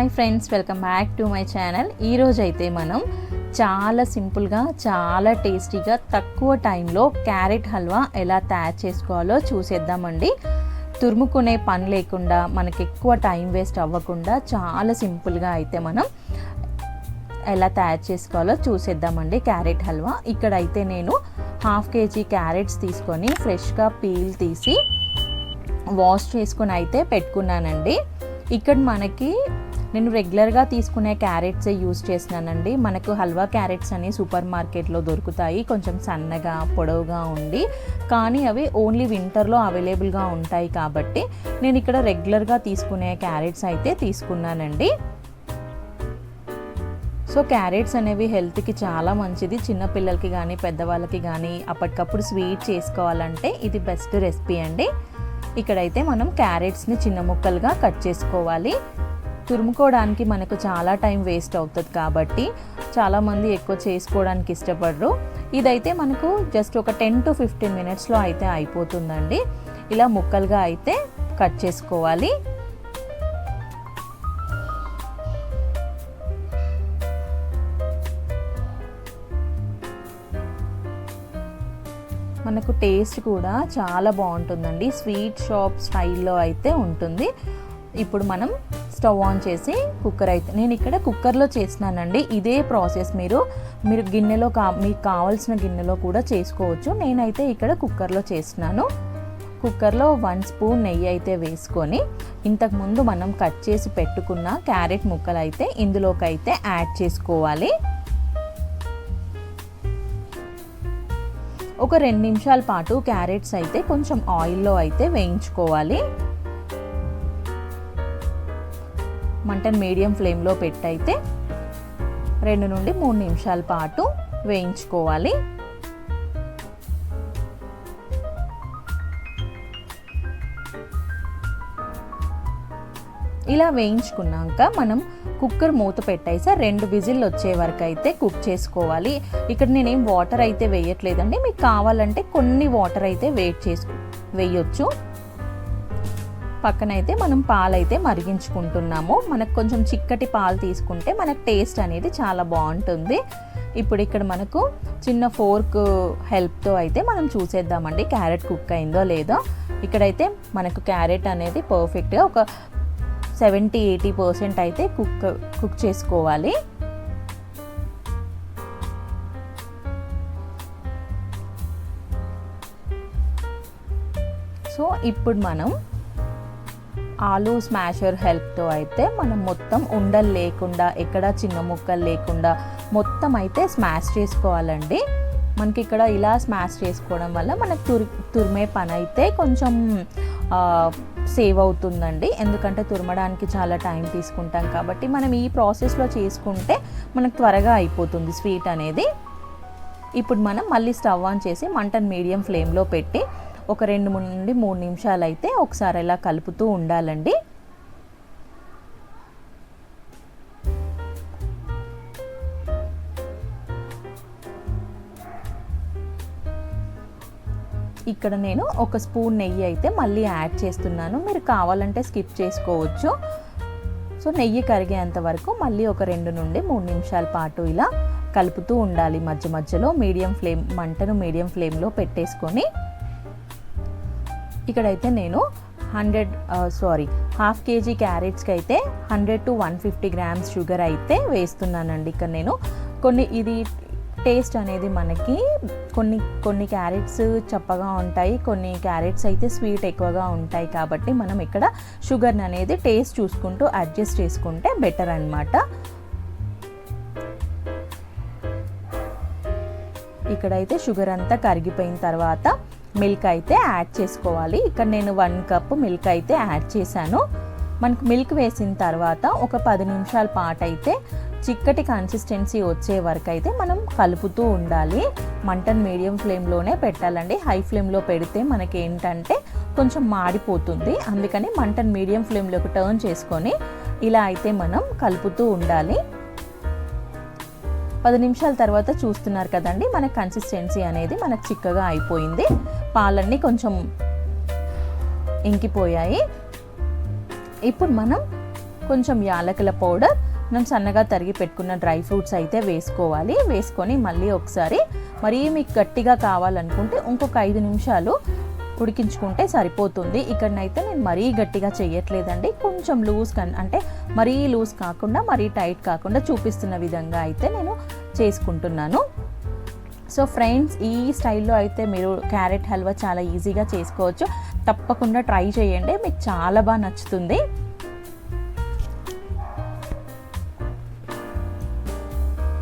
Hi friends welcome back to my channel. ఈరోజు అయితే మనం చాలా సింపుల్గా చాలా టేస్టీగా తక్కువ టైంలో క్యారెట్ హల్వా ఎలా తయారు చేసుకోవాలో చూసేద్దామండి. తురుముకునే పని లేకుండా మనకి ఎక్కువ టైం వేస్ట్ అవ్వకుండా చాలా సింపుల్గా అయితే మనం ఎలా తయారు చేసుకోవాలో చూసేద్దామండి క్యారెట్ హల్వా. ఇక్కడైతే నేను హాఫ్ కేజీ క్యారెట్స్ తీసుకొని ఫ్రెష్గా పీల్ తీసి వాష్ చేసుకుని అయితే పెట్టుకున్నానండి. ఇక్కడ మనకి నేను రెగ్యులర్గా తీసుకునే క్యారెట్స్ యూజ్ చేసినానండి. మనకు హల్వా క్యారెట్స్ అని సూపర్ మార్కెట్లో దొరుకుతాయి. కొంచెం సన్నగా పొడవుగా ఉండి కానీ అవి ఓన్లీ వింటర్లో అవైలబుల్గా ఉంటాయి కాబట్టి నేను ఇక్కడ రెగ్యులర్గా తీసుకునే క్యారెట్స్ అయితే తీసుకున్నానండి. సో క్యారెట్స్ అనేవి హెల్త్కి చాలా మంచిది. చిన్నపిల్లలకి కానీ పెద్దవాళ్ళకి కానీ అప్పటికప్పుడు స్వీట్ చేసుకోవాలంటే ఇది బెస్ట్ రెసిపీ అండి. ఇక్కడైతే మనం క్యారెట్స్ని చిన్న ముక్కలుగా కట్ చేసుకోవాలి. తురుముకోవడానికి మనకు చాలా టైం వేస్ట్ అవుతుంది కాబట్టి చాలామంది ఎక్కువ చేసుకోవడానికి ఇష్టపడరు. ఇదైతే మనకు జస్ట్ ఒక టెన్ టు ఫిఫ్టీన్ మినిట్స్లో అయితే అయిపోతుందండి. ఇలా ముక్కలుగా అయితే కట్ చేసుకోవాలి. మనకు టేస్ట్ కూడా చాలా బాగుంటుందండి. స్వీట్ షాప్ స్టైల్లో అయితే ఉంటుంది. ఇప్పుడు మనం స్టవ్ ఆన్ చేసి కుక్కర్ అయితే నేను ఇక్కడ కుక్కర్లో చేసినానండి ఇదే ప్రాసెస్ మీరు మీరు గిన్నెలో కా మీకు కావాల్సిన గిన్నెలో కూడా చేసుకోవచ్చు. నేనైతే ఇక్కడ కుక్కర్లో చేసినాను కుక్కర్లో వన్ స్పూన్ నెయ్యి అయితే వేసుకొని ఇంతకుముందు మనం కట్ చేసి పెట్టుకున్న క్యారెట్ ముక్కలు అయితే ఇందులోకి అయితే యాడ్ చేసుకోవాలి. ఒక రెండు నిమిషాల పాటు క్యారెట్స్ అయితే కొంచెం ఆయిల్లో అయితే వేయించుకోవాలి. మంటను మీడియం ఫ్లేమ్లో పెట్టయితే రెండు నుండి మూడు నిమిషాల పాటు వేయించుకోవాలి. ఇలా వేయించుకున్నాక మనం కుక్కర్ మూత పెట్టేసా రెండు విజిల్ వచ్చే వరకు అయితే కుక్ చేసుకోవాలి. ఇక్కడ నేనేం వాటర్ అయితే వేయట్లేదండి మీకు కావాలంటే కొన్ని వాటర్ అయితే వెయిట్ చేసు వేయొచ్చు. పక్కనైతే మనం పాలైతే మరిగించుకుంటున్నాము. మనకు కొంచెం చిక్కటి పాలు తీసుకుంటే మనకు టేస్ట్ అనేది చాలా బాగుంటుంది. ఇప్పుడు ఇక్కడ మనకు చిన్న ఫోర్క్ హెల్ప్తో అయితే మనం చూసేద్దామండి. క్యారెట్ కుక్ అయిందో లేదో. ఇక్కడైతే మనకు క్యారెట్ అనేది పర్ఫెక్ట్గా ఒక సెవెంటీ ఎయిటీ పర్సెంట్ అయితే కుక్ కుక్ చేసుకోవాలి. సో ఇప్పుడు మనం ఆలూ స్మాషర్ హెల్ప్తో అయితే మనం మొత్తం ఉండలు లేకుండా ఎక్కడ చిన్న ముక్కలు లేకుండా మొత్తం అయితే స్మాష్ చేసుకోవాలండి. మనకి ఇక్కడ ఇలా స్మాష్ చేసుకోవడం వల్ల మనకు తురి తురిమే పని అయితే కొంచెం సేవ్ అవుతుందండి. ఎందుకంటే తురమడానికి చాలా టైం తీసుకుంటాం కాబట్టి మనం ఈ ప్రాసెస్లో చేసుకుంటే మనకు త్వరగా అయిపోతుంది స్వీట్ అనేది. ఇప్పుడు మనం మళ్ళీ స్టవ్ ఆన్ చేసి మంటను మీడియం ఫ్లేమ్లో పెట్టి ఒక రెండు నుండి మూడు నిమిషాలు అయితే ఒకసారి ఇలా కలుపుతూ ఉండాలండి. ఇక్కడ నేను ఒక స్పూన్ నెయ్యి అయితే మళ్ళీ యాడ్ చేస్తున్నాను. మీరు కావాలంటే స్కిప్ చేసుకోవచ్చు. సో నెయ్యి కరిగేంత వరకు మళ్ళీ ఒక రెండు నుండి మూడు నిమిషాల పాటు ఇలా కలుపుతూ ఉండాలి మధ్య మధ్యలో. మీడియం ఫ్లేమ్ మంటను మీడియం ఫ్లేమ్లో పెట్టేసుకొని ఇక్కడైతే నేను హండ్రెడ్ సారీ హాఫ్ కేజీ క్యారెట్స్కి అయితే hundred to one fifty grams sugar అయితే వేస్తున్నానండి ఇక్కడ నేను. కొన్ని ఇది టేస్ట్ అనేది మనకి కొన్ని కొన్ని క్యారెట్స్ చప్పగా ఉంటాయి కొన్ని క్యారెట్స్ అయితే స్వీట్ ఎక్కువగా ఉంటాయి కాబట్టి మనం ఇక్కడ షుగర్ని అనేది టేస్ట్ చూసుకుంటూ అడ్జస్ట్ చేసుకుంటే బెటర్ అనమాట ఇక్కడైతే షుగర్ అంతా కరిగిపోయిన తర్వాత మిల్క్ అయితే యాడ్ చేసుకోవాలి. ఇక్కడ నేను వన్ కప్ మిల్క్ అయితే యాడ్ చేశాను. మనకు మిల్క్ వేసిన తర్వాత ఒక పది నిమిషాల పాటు అయితే చిక్కటి కన్సిస్టెన్సీ వచ్చే వరకు అయితే మనం కలుపుతూ ఉండాలి. మంటన్ మీడియం ఫ్లేమ్లోనే పెట్టాలండి. హై ఫ్లేమ్లో పెడితే మనకి ఏంటంటే కొంచెం మాడిపోతుంది. అందుకని మంటన్ మీడియం ఫ్లేమ్లోకి టర్న్ చేసుకొని ఇలా అయితే మనం కలుపుతూ ఉండాలి. పది నిమిషాల తర్వాత చూస్తున్నారు కదండి మన కన్సిస్టెన్సీ అనేది మనకు చిక్కగా అయిపోయింది. పాలన్నీ కొంచెం ఇంకిపోయాయి. ఇప్పుడు మనం కొంచెం యాలకుల పౌడర్ మనం సన్నగా తరిగి పెట్టుకున్న డ్రై ఫ్రూట్స్ అయితే వేసుకోవాలి. వేసుకొని మళ్ళీ ఒకసారి మరీ మీకు గట్టిగా కావాలనుకుంటే ఇంకొక ఐదు నిమిషాలు ఉడికించుకుంటే సరిపోతుంది. ఇక్కడనైతే నేను మరీ గట్టిగా చేయట్లేదండి కొంచెం లూజ్ కన్ అంటే మరీ లూజ్ కాకుండా మరీ టైట్ కాకుండా చూపిస్తున్న విధంగా అయితే నేను చేసుకుంటున్నాను. సో ఫ్రెండ్స్ ఈ స్టైల్లో అయితే మీరు క్యారెట్ హల్వా చాలా ఈజీగా చేసుకోవచ్చు. తప్పకుండా ట్రై చేయండి. మీకు చాలా బాగా నచ్చుతుంది.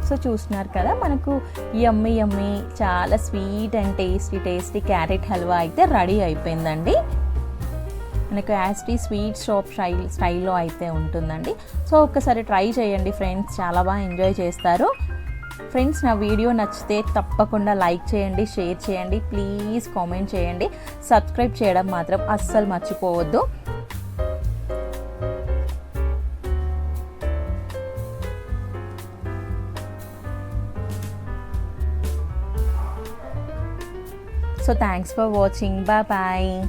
సో చూస్తున్నారు కదా మనకు యమ్మీ యమ్మీ చాలా sweet and tasty tasty carrot halwa అయితే రెడీ అయిపోయిందండి. మనకు యాస్టీ స్వీట్ షాప్ స్టైల్ స్టైల్లో అయితే ఉంటుందండి. సో ఒక్కసారి ట్రై చేయండి ఫ్రెండ్స్ చాలా బాగా ఎంజాయ్ చేస్తారు. ఫ్రెండ్స్ నా వీడియో నచ్చితే తప్పకుండా లైక్ చేయండి షేర్ చేయండి ప్లీజ్ కామెంట్ చేయండి. సబ్స్క్రైబ్ చేయడం మాత్రం అస్సలు మర్చిపోవద్దు. So thanks for watching. Bye bye.